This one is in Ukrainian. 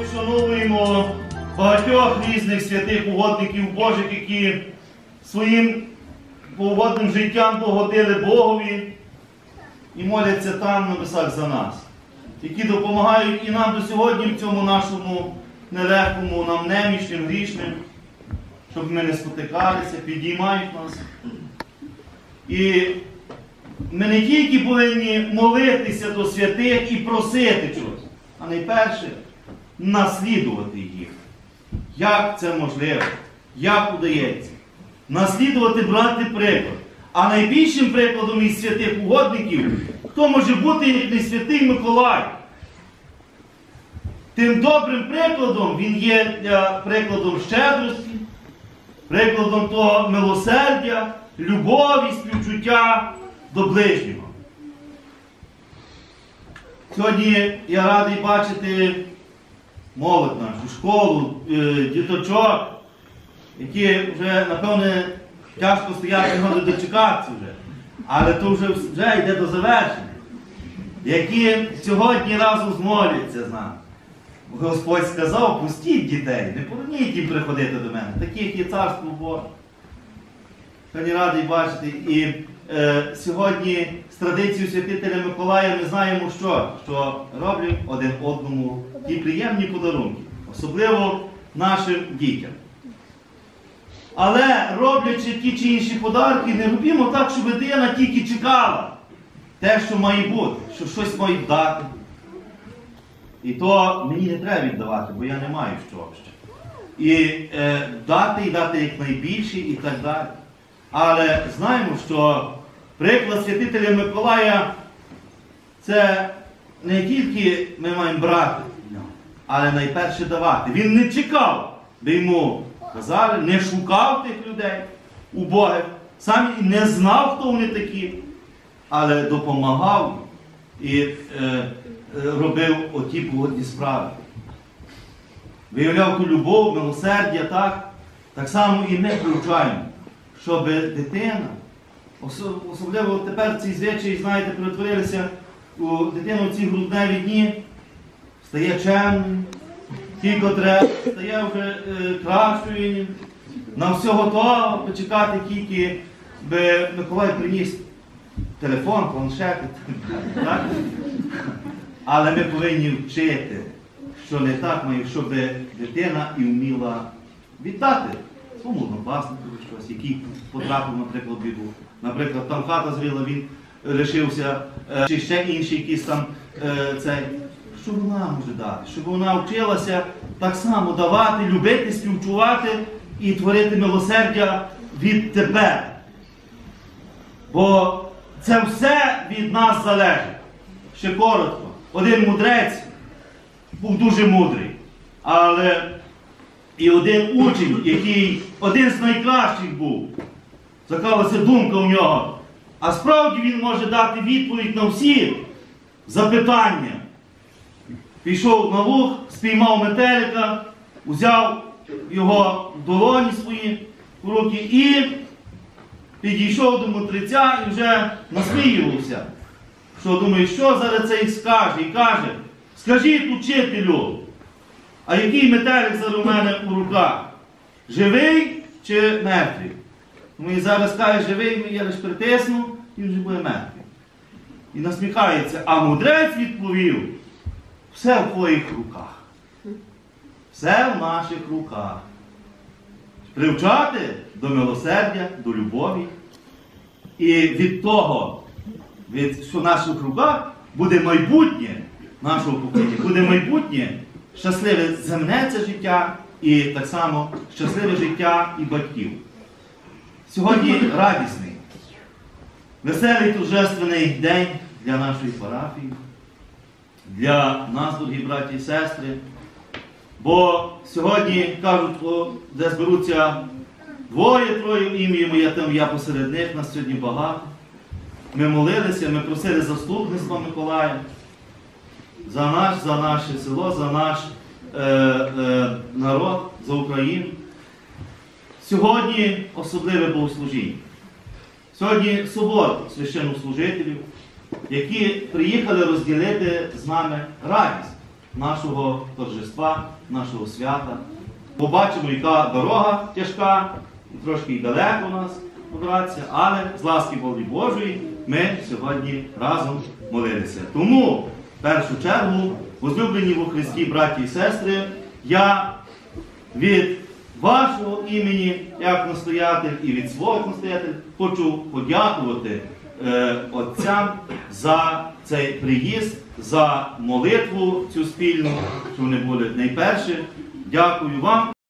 Вшановуємо багатьох різних святих угодників Божих, які своїм угодним життям догодили Богові і моляться там на небесах за нас, які допомагають і нам до сьогодні в цьому нашому нелегкому, нам немічним, грішним, щоб ми не спотикалися, підіймають нас. І ми не тільки повинні молитися до святих і просити чогось, а найперше наслідувати їх. Як це можливо? Як удається? Наслідувати брати приклад. А найбільшим прикладом із святих угодників, хто може бути як не святий Миколай? Тим добрим прикладом він є для прикладом щедрості, прикладом того милосердя, любові, співчуття до ближнього. Сьогодні я радий бачити молодь нашу, школу, діточок, які вже, напевне, тяжко стоять його не дочекатися вже. Але то вже, вже йде до завершення. Які сьогодні разом змоляться з нами. Господь сказав, пустіть дітей, не поверніть їм приходити до мене. Таких є царство Боже. Сьогодні радий бачити. І е, сьогодні з традицією святителя Миколая ми знаємо, що, що роблять один одному ті приємні подарунки, особливо нашим дітям. Але роблячи ті чи інші подарки, не робімо так, щоб дитина тільки чекала те, що має бути, що щось має дати. І то мені не треба віддавати, бо я не маю що ще. І е, дати і дати якнайбільше і так далі. Але знаємо, що приклад святителя Миколая це не тільки ми маємо брати, але найперше давати. Він не чекав, де йому казали, не шукав тих людей убогих, сам і не знав, хто вони такі, але допомагав і е, е, робив оті погодні справи. Виявляв ту любов, милосердя, так? Так само і ми привчаємо, щоб дитина, особливо тепер ці звичаї, знаєте, перетворилися у дитину в ці грудневі дні, стає чемною, тільки треба, стає вже е, кращою, на все готово почекати тільки, би Миколай приніс телефон, планшет. Так? Але ми повинні вчити, що не так має, щоб дитина і вміла віддати своєму однокласнику щось, який потрапив, наприклад, в біду. Наприклад, там хата зрила, він лишився, е, чи ще інший якийсь там е, цей. Що вона може дати? Щоб вона вчилася так само давати, любити, співчувати і творити милосердя від тебе. Бо це все від нас залежить. Ще коротко. Один мудрець був дуже мудрий, але і один учень, який один з найкращих був, закралася думка у нього. А справді він може дати відповідь на всі запитання. Пішов на луг, спіймав метелика, взяв його в долоні свої в руки і підійшов до мудреця і вже насміювався. Що думає, що зараз цей скаже? І каже, скажіть учителю, а який метелик зараз у мене у руках? Живий чи мертвий? Тому і зараз каже, живий, я лише притисну, і вже буде мертвий. І насміхається, а мудрець відповів, все в твоїх руках. Все в наших руках. Привчати до милосердя, до любові. І від того, від, що в наших руках буде майбутнє нашого покоління, буде майбутнє щасливе земне це життя і так само щасливе життя і батьків. Сьогодні радісний, веселий торжественний день для нашої парафії, для нас, дорогі браті і сестри. Бо сьогодні кажуть, де зберуться двоє-троє в ім'я моє, там я посеред них, нас сьогодні багато. Ми молилися, ми просили заступництва Миколая за наш, за наше село, за наш е, е, народ, за Україну. Сьогодні особливе богослужіння. Сьогодні субота священнослужителів, які приїхали розділити з нами радість нашого торжества, нашого свята. Побачимо, яка дорога тяжка, трошки далеко у нас добратися, але з ласки Божої Божої ми сьогодні разом молилися. Тому, першу чергу, возлюблені во Христі, браті і сестри, я від вашого імені, як настоятель, і від свого настоятель, хочу подякувати е, отцям за цей приїзд, за молитву цю спільну, що вони були найперше. Дякую вам.